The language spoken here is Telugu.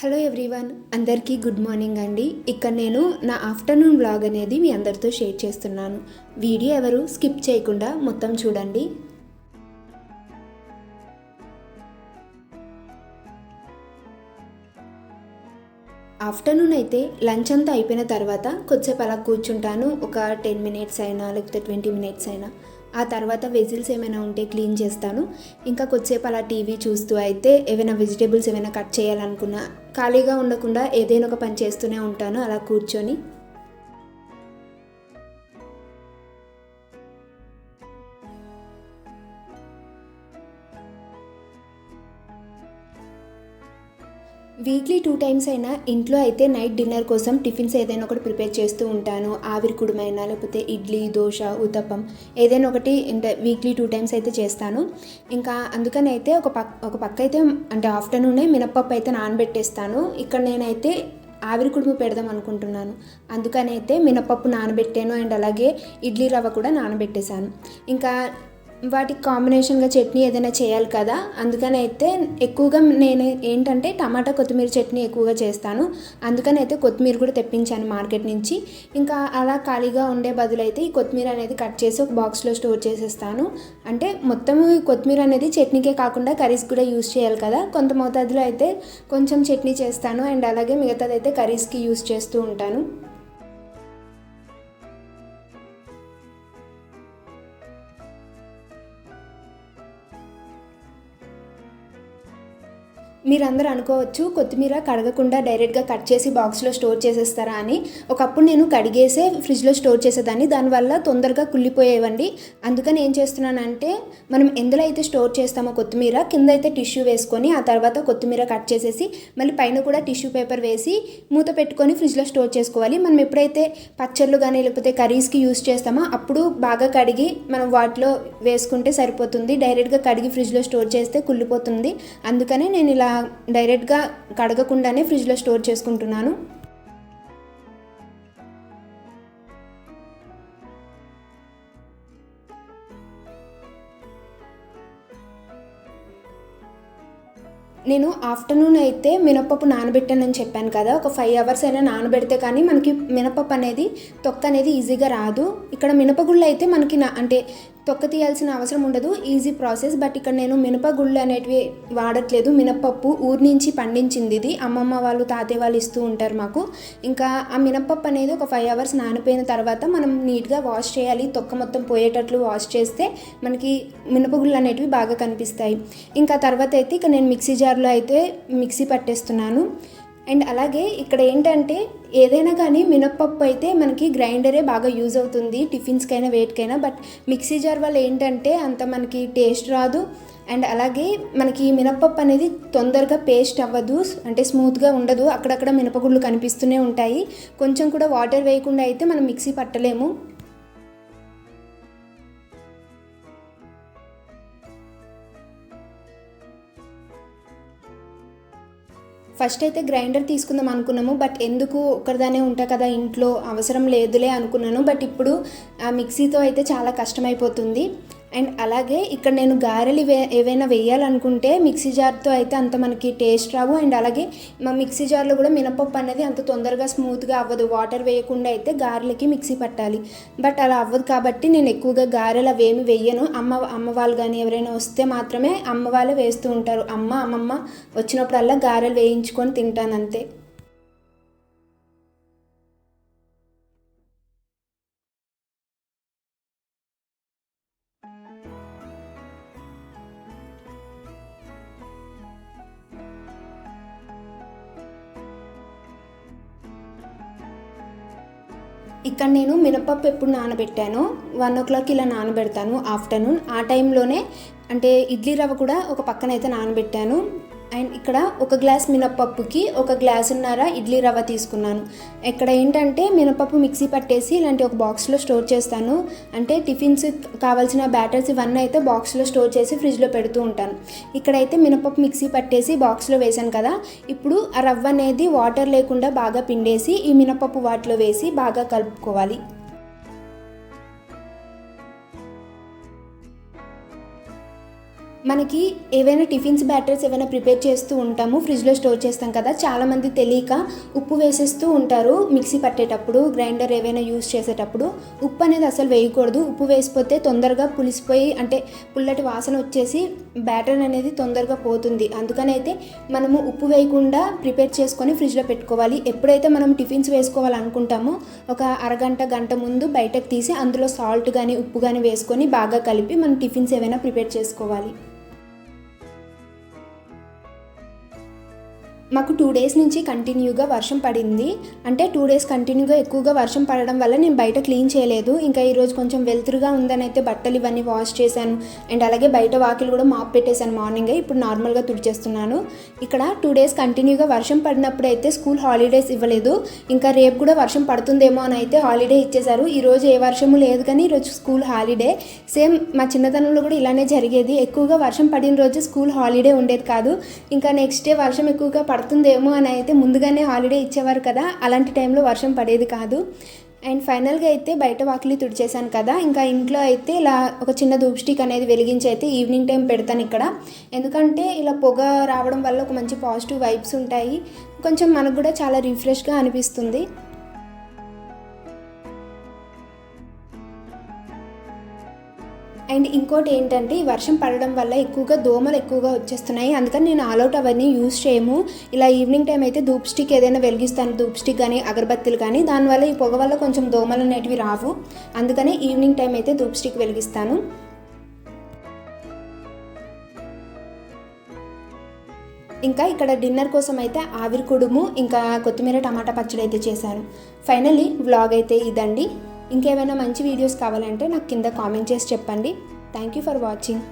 హలో ఎవ్రీవన్ అందరికీ గుడ్ మార్నింగ్ అండి. ఇక్కడ నేను నా ఆఫ్టర్నూన్ బ్లాగ్ అనేది మీ అందరితో షేర్ చేస్తున్నాను. వీడియో ఎవరు స్కిప్ చేయకుండా మొత్తం చూడండి. ఆఫ్టర్నూన్ అయితే లంచ్ అంతా అయిపోయిన తర్వాత కొద్దిసేపు అలా కూర్చుంటాను. ఒక టెన్ మినిట్స్ అయినా లేకపోతే ట్వంటీ మినిట్స్ అయినా. ఆ తర్వాత వెజిల్స్ ఏమైనా ఉంటే క్లీన్ చేస్తాను. ఇంకా కొద్దిసేపు అలా టీవీ చూస్తూ అయితే ఏమైనా వెజిటేబుల్స్ ఏమైనా కట్ చేయాలనుకున్నా ఖాళీగా ఉండకుండా ఏదైనా ఒక పని చేస్తూనే ఉంటాను. అలా కూర్చొని వీక్లీ టూ టైమ్స్ అయినా ఇంట్లో అయితే నైట్ డిన్నర్ కోసం టిఫిన్స్ ఏదైనా ఒకటి ప్రిపేర్ చేస్తూ ఉంటాను. ఆవిరి కుడుమైనా లేకపోతే ఇడ్లీ దోశ ఉతప్పం ఏదైనా ఒకటి అంటే వీక్లీ టూ టైమ్స్ అయితే చేస్తాను. ఇంకా అందుకని అయితే ఒక పక్ ఒక పక్క అయితే అంటే ఆఫ్టర్నూనే మినప్పప్పు అయితే నానబెట్టేస్తాను. ఇక్కడ నేనైతే ఆవిరి కుడుము పెడదాం అనుకుంటున్నాను. అందుకని అయితే మినపప్పు నానబెట్టాను అండ్ అలాగే ఇడ్లీ రవ్వ కూడా నానబెట్టేశాను. ఇంకా వాటికి కాంబినేషన్గా చట్నీ ఏదైనా చేయాలి కదా? అందుకని అయితే ఎక్కువగా నేను ఏంటంటే టమాటా కొత్తిమీర చట్నీ ఎక్కువగా చేస్తాను. అందుకని అయితే కొత్తిమీర కూడా తెప్పించాను మార్కెట్ నుంచి. ఇంకా అలా ఖాళీగా ఉండే బదులు అయితే ఈ కొత్తిమీర అనేది కట్ చేసి ఒక బాక్స్లో స్టోర్ చేసేస్తాను. అంటే మొత్తము ఈ కొత్తిమీర అనేది చట్నీకే కాకుండా కర్రీస్ కూడా యూస్ చేయాలి కదా? కొంత మోతాదులో అయితే కొంచెం చట్నీ చేస్తాను. అండ్ అలాగే మిగతాదైతే కర్రీస్కి యూస్ చేస్తూ ఉంటాను. మీరందరూ అనుకోవచ్చు కొత్తిమీర కడగకుండా డైరెక్ట్గా కట్ చేసి బాక్స్లో స్టోర్ చేసేస్తారా అని. ఒకప్పుడు నేను కడిగేసే ఫ్రిడ్జ్లో స్టోర్ చేసేదాన్ని. దానివల్ల తొందరగా కుళ్ళిపోయేవండి. అందుకని ఏం చేస్తున్నానంటే మనం ఎందులో అయితే స్టోర్ చేస్తామో కొత్తిమీర కింద అయితే టిష్యూ వేసుకొని ఆ తర్వాత కొత్తిమీర కట్ చేసేసి మళ్ళీ పైన కూడా టిష్యూ పేపర్ వేసి మూత పెట్టుకొని ఫ్రిడ్జ్లో స్టోర్ చేసుకోవాలి. మనం ఎప్పుడైతే పచ్చళ్ళు కానీ లేకపోతే కర్రీస్కి యూస్ చేస్తామో అప్పుడు బాగా కడిగి మనం వాటిలో వేసుకుంటే సరిపోతుంది. డైరెక్ట్గా కడిగి ఫ్రిడ్జ్లో స్టోర్ చేస్తే కుళ్ళిపోతుంది. అందుకనే నేను ఇలా డైరెక్ట్గా కడగకుండానే ఫ్రిడ్జ్లో స్టోర్ చేసుకుంటున్నాను. నేను ఆఫ్టర్నూన్ అయితే మినపప్పు నానబెట్టానని చెప్పాను కదా ఒక ఫైవ్ అవర్స్ అయినా నానబెడితే కానీ మనకి మినపప్పు అనేది తొక్క అనేది ఈజీగా రాదు. ఇక్కడ మినపగుళ్ళు అయితే మనకి అంటే తొక్క తీయాల్సిన అవసరం ఉండదు ఈజీ ప్రాసెస్. బట్ ఇక్కడ నేను మినపగుళ్ళు అనేటివి వాడట్లేదు. మినపప్పు ఊరి నుంచి పండించింది ఇది. అమ్మమ్మ వాళ్ళు తాతయ్య వాళ్ళు ఇస్తూ ఉంటారు మాకు. ఇంకా ఆ మినపప్పు అనేది ఒక ఫైవ్ అవర్స్ నానిపోయిన తర్వాత మనం నీట్గా వాష్ చేయాలి. తొక్క మొత్తం పోయేటట్లు వాష్ చేస్తే మనకి మినపగుళ్ళు అనేటివి బాగా కనిపిస్తాయి. ఇంకా తర్వాత అయితే ఇక నేను మిక్సీ జార్లో అయితే మిక్సీ పట్టేస్తున్నాను. అండ్ అలాగే ఇక్కడ ఏంటంటే ఏదైనా కానీ మినప్పప్పు అయితే మనకి గ్రైండరే బాగా యూజ్ అవుతుంది టిఫిన్స్కైనా వేటికైనా. బట్ మిక్సీ జార్ వల్ల ఏంటంటే అంత మనకి టేస్ట్ రాదు. అండ్ అలాగే మనకి మినప్పప్పు అనేది తొందరగా పేస్ట్ అవ్వదు అంటే స్మూత్గా ఉండదు. అక్కడక్కడ మినపగుళ్ళు కనిపిస్తూనే ఉంటాయి. కొంచెం కూడా వాటర్ వేయకుండా అయితే మనం మిక్సీ పట్టలేము. ఫస్ట్ అయితే గ్రైండర్ తీసుకుందాం అనుకున్నాము బట్ ఎందుకు ఒక్కరిదానే ఉంటా కదా ఇంట్లో అవసరం లేదులే అనుకున్నాను. బట్ ఇప్పుడు ఆ మిక్సీతో అయితే చాలా కష్టమైపోతుంది. అండ్ అలాగే ఇక్కడ నేను గారెలు వే ఏవైనా వేయాలనుకుంటే మిక్సీ జార్తో అయితే అంత మనకి టేస్ట్ రావు. అండ్ అలాగే మా మిక్సీ జార్లో కూడా మినపప్పు అనేది అంత తొందరగా స్మూత్గా అవ్వదు. వాటర్ వేయకుండా అయితే గారెలకి మిక్సీ పట్టాలి. బట్ అలా అవ్వదు కాబట్టి నేను ఎక్కువగా గారెలు అవేమి వేయను. అమ్మ అమ్మ వాళ్ళు కానీ ఎవరైనా వస్తే మాత్రమే అమ్మ వాళ్ళే వేస్తూ ఉంటారు. అమ్మ అమ్మమ్మ వచ్చినప్పుడల్లా గారెలు వేయించుకొని తింటాను అంతే. ఇక్కడ నేను మినపప్పు ఎప్పుడు నానబెట్టానో వన్ ఓ క్లాక్ ఇలా నానబెడతాను ఆఫ్టర్నూన్. ఆ టైంలోనే అంటే ఇడ్లీ రవ్వ కూడా ఒక పక్కన అయితే నానబెట్టాను. అండ్ ఇక్కడ ఒక గ్లాస్ మినపప్పుకి ఒక గ్లాసున్నర ఇడ్లీ రవ్వ తీసుకున్నాను. ఇక్కడ ఏంటంటే మినపప్పు మిక్సీ పట్టేసి ఇలాంటి ఒక బాక్స్లో స్టోర్ చేస్తాను. అంటే టిఫిన్స్ కావాల్సిన బ్యాటర్స్ ఇవన్నీ అయితే బాక్స్లో స్టోర్ చేసి ఫ్రిడ్జ్లో పెడుతూ ఉంటాను. ఇక్కడైతే మినపప్పు మిక్సీ పట్టేసి బాక్స్లో వేసాను కదా. ఇప్పుడు ఆ రవ్వ అనేది వాటర్ లేకుండా బాగా పిండేసి ఈ మినపప్పు వాటిలో వేసి బాగా కలుపుకోవాలి. మనకి ఏవైనా టిఫిన్స్ బ్యాటర్స్ ఏమైనా ప్రిపేర్ చేస్తూ ఉంటాము ఫ్రిడ్జ్లో స్టోర్ చేస్తాం కదా చాలామంది తెలియక ఉప్పు వేసేస్తూ ఉంటారు మిక్సీ పట్టేటప్పుడు గ్రైండర్ ఏవైనా యూస్ చేసేటప్పుడు. ఉప్పు అనేది అసలు వేయకూడదు. ఉప్పు వేసిపోతే తొందరగా పులిసిపోయి అంటే పుల్లటి వాసన వచ్చేసి బ్యాటర్ అనేది తొందరగా పోతుంది. అందుకని అయితే మనము ఉప్పు వేయకుండా ప్రిపేర్ చేసుకొని ఫ్రిడ్జ్లో పెట్టుకోవాలి. ఎప్పుడైతే మనం టిఫిన్స్ వేసుకోవాలనుకుంటామో ఒక అరగంట గంట ముందు బయటకు తీసి అందులో సాల్ట్ కానీ ఉప్పు కానీ వేసుకొని బాగా కలిపి మనం టిఫిన్స్ ఏవైనా ప్రిపేర్ చేసుకోవాలి. మాకు టూ డేస్ నుంచి కంటిన్యూగా వర్షం పడింది. అంటే టూ డేస్ కంటిన్యూగా ఎక్కువగా వర్షం పడడం వల్ల నేను బయట క్లీన్ చేయలేదు. ఇంకా ఈరోజు కొంచెం వెలుతురుగా ఉందని అయితే బట్టలు ఇవన్నీ వాష్ చేశాను. అండ్ అలాగే బయట వాకిలు కూడా మాప్ పెట్టేశాను మార్నింగే ఇప్పుడు నార్మల్గా తుడిచేస్తున్నాను. ఇక్కడ టూ డేస్ కంటిన్యూగా వర్షం పడినప్పుడు అయితే స్కూల్ హాలిడేస్ ఇవ్వలేదు. ఇంకా రేపు కూడా వర్షం పడుతుందేమో అని అయితే హాలిడే ఇచ్చేశారు. ఈరోజు ఏ వర్షము లేదు కానీ ఈరోజు స్కూల్ హాలిడే సేమ్ మా చిన్నతనంలో కూడా ఇలానే జరిగేది. ఎక్కువగా వర్షం పడిన రోజు స్కూల్ హాలిడే ఉండేది కాదు. ఇంకా నెక్స్ట్ డే వర్షం ఎక్కువగా పడుతుందేమో అని అయితే ముందుగానే హాలిడే ఇచ్చేవారు కదా అలాంటి టైంలో వర్షం పడేది కాదు. అండ్ ఫైనల్గా అయితే బయట వాకిలి తుడిచేశాను కదా ఇంకా ఇంట్లో అయితే ఇలా ఒక చిన్న ధూప్ స్టిక్ అనేది వెలిగించి అయితే ఈవినింగ్ టైం పెడతాను ఇక్కడ. ఎందుకంటే ఇలా పొగ రావడం వల్ల ఒక మంచి పాజిటివ్ వైబ్స్ ఉంటాయి. కొంచెం మనకు కూడా చాలా రిఫ్రెష్గా అనిపిస్తుంది. అండ్ ఇంకోటి ఏంటంటే ఈ వర్షం పడడం వల్ల ఎక్కువగా దోమలు ఎక్కువగా వచ్చేస్తున్నాయి. అందుకని నేను ఆల్అౌట్ అవన్నీ యూజ్ చేయము. ఇలా ఈవినింగ్ టైం అయితే ధూప్ స్టిక్ ఏదైనా వెలిగిస్తాను. ధూప్ స్టిక్ కానీ అగరబత్తులు కానీ దానివల్ల ఈ పొగ వల్ల కొంచెం దోమలు అనేటివి రావు. అందుకనే ఈవినింగ్ టైం అయితే ధూప్ స్టిక్ వెలిగిస్తాను. ఇంకా ఇక్కడ డిన్నర్ కోసం అయితే ఆవిరి కుడుము ఇంకా కొత్తిమీర టమాటా పచ్చడి అయితే చేశాను. ఫైనలీ వ్లాగ్ అయితే ఇదండి. ఇంకేమైనా మంచి వీడియోస్ కావాలంటే నాకు కింద కామెంట్ చేసి చెప్పండి. Thank you for watching